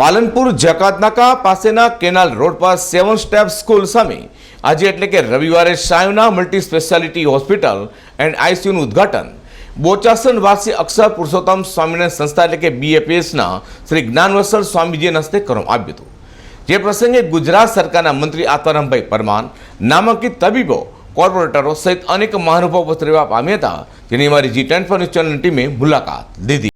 પાલનપુર જકાતનાકા પાસેના canal road પર સેવન step school સામે આજે એટલે કે રવિવારે Sayona multi speciality hospital and આઈસીયુનું ઉદ્ઘાટન. બોચાસન વાસી અક્ષર પુરુષોત્તમ સ્વામિનારાયણ સંસ્થા એટલે કે બીએપીએસના શ્રી જ્ઞાનવસર સ્વામીજીના હસ્તે કરવામાં આવ્યું હતું. જે પ્રસંગે ગુજરાત સરકારના મંત્રી આત્મારામભાઈ પરમાર, નામાંકિત તબીબો, કોર્પોરેટરો સહિત અનેક મહાનુભાવો પત્ર રહેવા પામ્યા હતા. જેની અમારી જી ટેન ન્યૂઝ ચેનલની ટીમે મુલાકાત લીધી.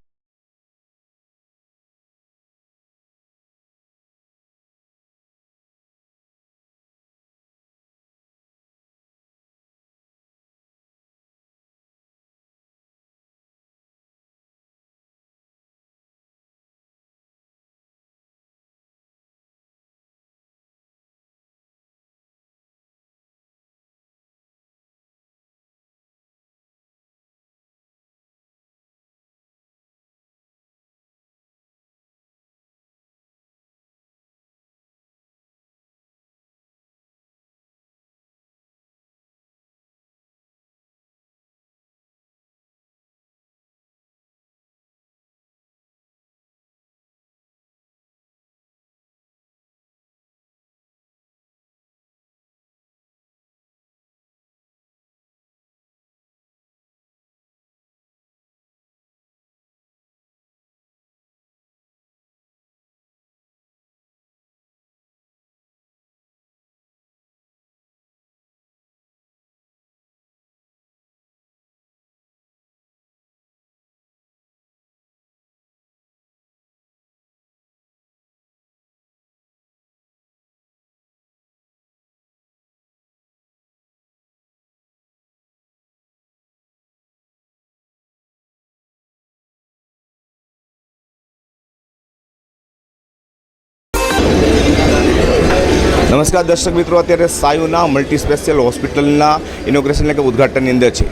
નમસ્કાર દર્શક મિત્રો, અત્યારે સાયુના મલ્ટી સ્પેશિયલ હોસ્પિટલના ઇનોગ્રેશન એટલે કે ઉદઘાટનની અંદર છે.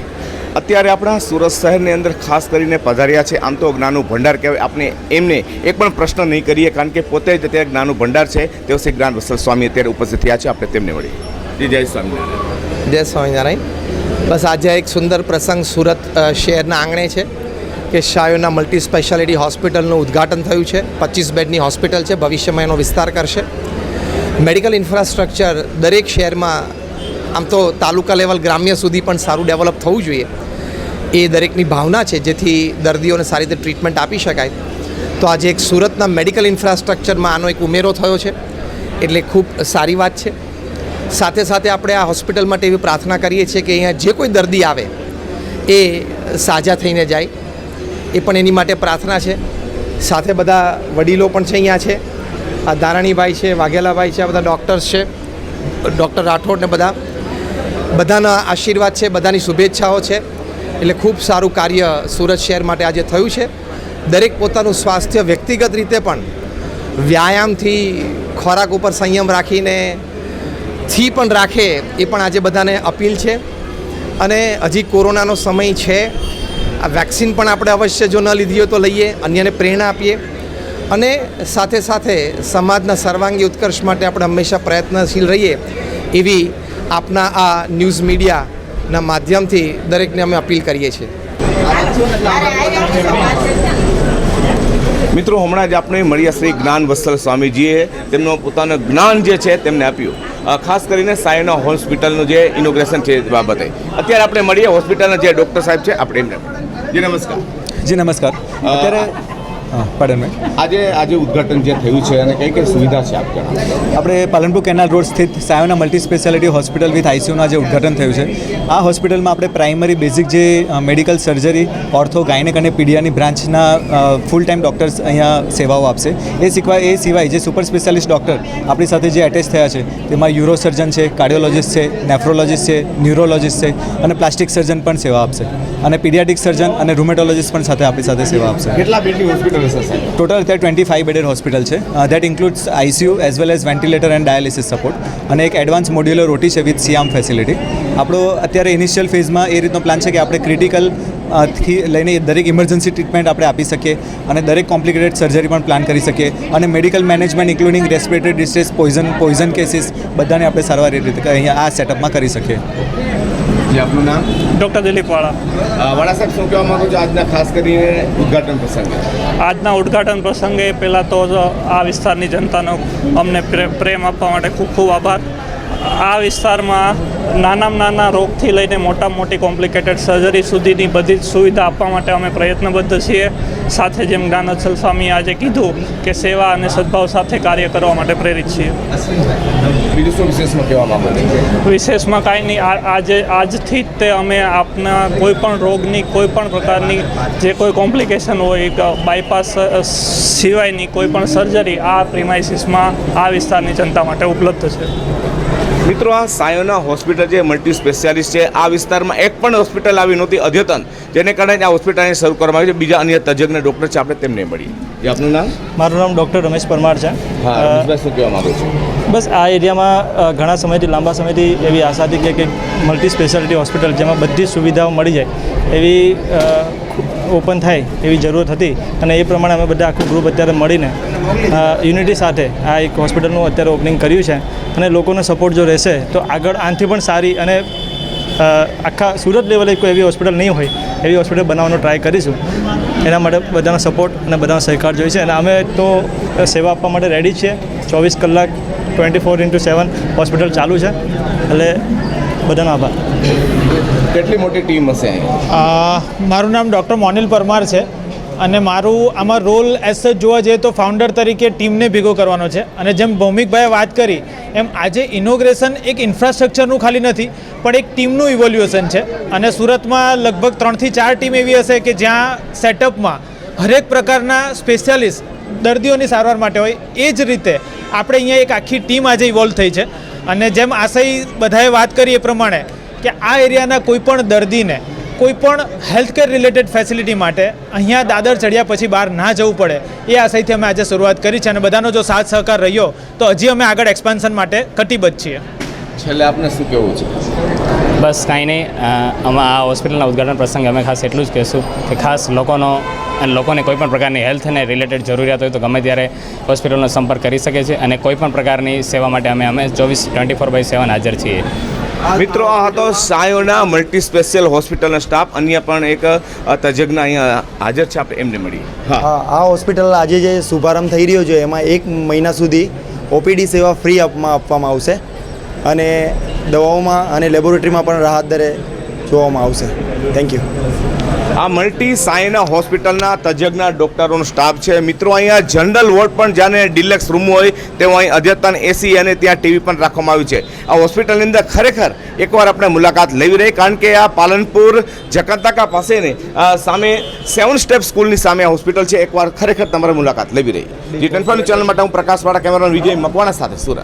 અત્યારે આપણા સુરત શહેરની અંદર ખાસ કરીને પધાર્યા છે, આમ તો જ્ઞાનું ભંડાર કહેવાય. આપણે એમને એક પણ પ્રશ્ન નહીં કરીએ, કારણ કે પોતે જ અત્યારે જ્ઞાનનું ભંડાર છે. તેઓ શ્રી જ્ઞાન વસલ સ્વામી અત્યારે ઉપસ્થિત થયા છે. આપણે તેમને જી, જય સ્વામિનારાયણ. જય સ્વામિનારાયણ. બસ આજે એક સુંદર પ્રસંગ સુરત શહેરના આંગણે છે કે શાયોના મલ્ટી સ્પેશિયાલિટી હોસ્પિટલનું ઉદ્ઘાટન થયું છે. પચીસ બેડની હોસ્પિટલ છે. ભવિષ્યમાં એનો વિસ્તાર કરશે. મેડિકલ ઇન્ફ્રાસ્ટ્રક્ચર દરેક શહેરમાં, આમ તો તાલુકા લેવલ, ગ્રામ્ય સુધી પણ સારું ડેવલપ થવું જોઈએ. એ દરેકની ભાવના છે, જેથી દર્દીઓને સારી રીતે ટ્રીટમેન્ટ આપી શકાય. તો આજે એક સુરતના મેડિકલ ઇન્ફ્રાસ્ટ્રક્ચરમાં આનો એક ઉમેરો થયો છે, એટલે ખૂબ સારી વાત છે. સાથે સાથે આપણે આ હોસ્પિટલ માટે એવી પ્રાર્થના કરીએ છીએ કે અહીંયા જે કોઈ દર્દી આવે, એ સાજા થઈને જાય. એ પણ એની માટે પ્રાર્થના છે. સાથે બધા વડીલો પણ છે અહીંયા છે. આ ધારાણીભાઈ છે, વાઘેલાભાઈ છે, આ બધા ડૉક્ટર્સ છે ડૉક્ટર રાઠોડ ને બધા. બધાના આશીર્વાદ છે, બધાની શુભેચ્છાઓ છે. એટલે ખૂબ સારું કાર્ય સુરત શહેર માટે આજે થયું છે. દરેક પોતાનું સ્વાસ્થ્ય વ્યક્તિગત રીતે પણ વ્યાયામથી ખોરાક ઉપર સંયમ રાખીને થી પણ રાખે એ પણ આજે બધાને અપીલ છે. અને હજી કોરોનાનો સમય છે. આ વેક્સિન પણ આપણે અવશ્ય જો ન લીધી હોય તો લઈએ, અન્યને પ્રેરણા આપીએ. અને સાથે સાથે સમાજના સર્વાંગી ઉત્કર્ષ માટે આપણે હંમેશા પ્રયત્નશીલ રહીએ એવી આપના આ ન્યૂઝ મીડિયાના માધ્યમથી દરેકને અમે અપીલ કરીએ છીએ. મિત્રો હમણાં જ આપણે મળ્યા શ્રી જ્ઞાન વત્સલ સ્વામીજીએ. તેમનો પોતાનું જ્ઞાન જે છે તેમને આપ્યું. ખાસ કરીને સાયના હોસ્પિટલનું જે ઇનોગ્રેશન છે એ બાબતે. અત્યારે આપણે મળીએ. હોસ્પિટલના જે ડૉક્ટર સાહેબ છે આપણે એમને જી નમસ્કાર. જી નમસ્કાર. અત્યારે હા પાડન મેં આજે આજે ઉદ્ઘાટન જે થયું છે અને કઈ કઈ સુવિધા છે આપ જણાવો આપણે પાલનપુર કેનાલ રોડ સ્થિત Sayona multi speciality hospital with આઈસીયુનું આજે ઉદઘાટન થયું છે આ હોસ્પિટલમાં આપણે પ્રાઇમરી બેઝિક જે મેડિકલ સર્જરી ઓર્થો ગાયનેક અને પીડિયાની બ્રાન્ચના ફૂલ ટાઈમ ડૉક્ટર્સ અહીંયા સેવાઓ આપશે. એ શીખવાય એ સિવાય જે સુપર સ્પેશિયાલિસ્ટ ડૉક્ટર આપણી સાથે જે એટેચ થયા છે તેમાં યુરો સર્જન છે કાર્ડિયોલોજિસ્ટ છે નેફ્રોલોજિસ્ટ છે ન્યુરોલોજિસ્ટ છે અને પ્લાસ્ટિક સર્જન પણ સેવા આપશે. અને પીડિયાટિક સર્જન અને રૂમેટોલોજિસ્ટ પણ સાથે આપણી સાથે સેવા આપશે. કેટલા બેડની હોસ્પિટલ ટોટલ અત્યારે ટ્વેન્ટી ફાઇવ બેડેડ હોસ્પિટલ છે that includes ICU as well as ventilator and dialysis support અને એક એડવાન્સ મોડ્યુલર ઓટી છે વિથ સીઆમ ફેસિલિટી આપણો અત્યારે ઇનિશિયલ ફેઝમાં એ રીતનો પ્લાન છે કે આપણે ક્રિટિકલથી લઈને દરેક ઇમરજન્સી ટ્રીટમેન્ટ આપણે આપી શકીએ અને દરેક કોમ્પ્લિકેટેડ સર્જરી પણ પ્લાન કરી શકીએ. અને medical management including respiratory distress poison poison cases બધાને આપણે સારવાર રીતે અહીંયા આ સેટઅપમાં કરી શકીએ. જે આપનું નામ? ડૉક્ટર દિલીપવાળા વાળા. વાળા સાહેબ શું કહેવા માગું છો? આજના ખાસ કરીને ઉદ્ઘાટન પ્રસંગે? આજના ઉદ્ઘાટન પ્રસંગે પહેલાં તો આ વિસ્તારની જનતાનો અમને પ્રે- પ્રેમ આપવા માટે ખૂબ ખૂબ આભાર. આ વિસ્તારમાં નાનામાં નાના રોગથી લઈને મોટામાં મોટી કોમ્પ્લિકેટેડ સર્જરી સુધીની બધી જ સુવિધા આપવા માટે અમે પ્રયત્નબદ્ધ છીએ. સાથે જેમ જ્ઞાનોત્સલ સ્વામીએ આજે કીધું કે સેવા અને સદભાવ સાથે કાર્ય કરવા માટે પ્રેરિત છીએ. વિશેષમાં કાંઈ નહીં. આજે આજથી જ તે અમે આપના કોઈ પણ રોગની કોઈ પણ પ્રકારની જે કોઈ કોમ્પ્લિકેશન હોય બાયપાસ સિવાયની કોઈ પણ સર્જરી આ પ્રિમાઇસીસમાં આ વિસ્તારની જનતા માટે ઉપલબ્ધ છે. મિત્રો આ સાયોના હોસ્પિટલ જે મલ્ટી સ્પેશિયાલિસ્ટ છે આ વિસ્તારમાં એક પણ હોસ્પિટલ આવી નહોતી અદ્યતન જેને કારણે આ હોસ્પિટલને શરૂ કરવામાં આવી છે. બીજા અન્ય તજજ્ઞ ડૉક્ટર છે આપણે તેમને મળીએ. આપનું નામ? મારું નામ ડૉક્ટર રમેશ પરમાર છે. હા શું કહેવા માગું છું? બસ આ એરિયામાં ઘણા સમયથી લાંબા સમયથી એવી આશા હતી કે કે મલ્ટી સ્પેશિયાલિટી હોસ્પિટલ જેમાં બધી સુવિધાઓ મળી જાય એવી ઓપન થાય એવી જરૂરત હતી. અને એ પ્રમાણે અમે બધા આખું ગ્રુપ અત્યારે મળીને યુનિટી સાથે આ એક હોસ્પિટલનું અત્યારે ઓપનિંગ કર્યું છે અને લોકોનો સપોર્ટ જો રહેશે તો આગળ આનાથી પણ સારી અને આખા સુરત લેવલે કોઈ એવી હોસ્પિટલ નહીં હોય એવી હોસ્પિટલ બનાવવાનો ટ્રાય કરીશું. એના માટે બધાનો સપોર્ટ અને બધાનો સહકાર જોઈએ છે. અને અમે તો સેવા આપવા માટે રેડી છીએ. ચોવીસ કલાક twenty four into seven hospital ચાલુ છે. એટલે બધાનો આભાર. કેટલી મોટી ટીમ હશે મારું નામ ડૉક્ટર મોનિલ પરમાર છે. અને મારું આમાં રોલ એસ સચ જોવા જઈએ તો ફાઉન્ડર તરીકે ટીમને ભેગો કરવાનો છે. અને જેમ ભૌમિકભાઈએ વાત કરી, એમ આજે ઇનોગ્રેશન એક ઇન્ફ્રાસ્ટ્રક્ચરનું ખાલી નથી, પણ એક ટીમનું ઇવોલ્યુએશન છે. અને સુરતમાં લગભગ ત્રણથી ચાર ટીમ એવી હશે કે જ્યાં સેટઅપમાં હરેક પ્રકારના સ્પેશિયાલિસ્ટ દર્દીઓની સારવાર માટે હોય, એ જ રીતે આપણે અહીંયા એક આખી ટીમ આજે ઇવોલ્વ થઈ છે. અને જેમ આશય બધાએ વાત કરી એ પ્રમાણે કે આ એરિયાના કોઈપણ દર્દીને કોઈ પણ હેલ્થકેર રિલેટેડ ફેસિલિટી માટે અહીંયા દાદર ચડ્યા પછી બહાર ના જવું પડે. એ આશયથી અમે આજે શરૂઆત કરી છે અને બધાનો જો સાથ સહકાર રહ્યો તો હજી અમે આગળ એક્સપાન્શન માટે કટિબદ્ધ છીએ. છેલ્લે આપને શું કહેવું છે? બસ કાંઈ નહીં. અમે આ હોસ્પિટલના ઉદ્ઘાટન પ્રસંગે અમે ખાસ એટલું જ કહેશું કે ખાસ લોકોનો અને લોકોને કોઈ પણ પ્રકારની હેલ્થને રિલેટેડ જરૂરિયાત હોય તો ગમે ત્યારે હોસ્પિટલનો સંપર્ક કરી શકે છે અને કોઈ પણ પ્રકારની સેવા માટે અમે અમે ચોવીસ ટ્વેન્ટી ફોર બાય સેવન હાજર છીએ. મિત્રો આ હતો સાયોના મલ્ટી સ્પેશિયલ હોસ્પિટલના સ્ટાફ અન્ય પણ એક તજજ્ઞ અહીંયા હાજર છે. આપણે એમને મળીએ. હા. આ હોસ્પિટલ આજે જે શુભારંભ થઈ રહ્યો છે એમાં એક મહિના સુધી ઓપીડી સેવા ફ્રી આપમાં આપવામાં આવશે. અને દવાઓમાં અને લેબોરેટરીમાં પણ રાહત દરે જોવામાં આવશે. થેન્ક યુ આ મલ્ટી સાયના હોસ્પિટલના તજજ્ઞ ડોક્ટરોનો સ્ટાફ છે. મિત્રો, અહીંયા જનરલ વોર્ડ પણ જાણે ડિલેક્સ રૂમ હોય તેવું અહીં અદ્યતન એસી અને ત્યાં ટીવી પણ રાખવામાં આવ્યું છે. આ હોસ્પિટલની અંદર ખરેખર એકવાર આપણે મુલાકાત લેવી રહી, કારણ કે આ પાલનપુર જકાતાકા પાસેને સામે સેવન સ્ટેપ સ્કૂલની સામે આ હોસ્પિટલ છે. એકવાર ખરેખર તમારે મુલાકાત લેવી રહી. જી ટેન ચેનલ માટે હું પ્રકાશવાળા કેમેરામેન વિજય મકવાણા સાથે સુરત.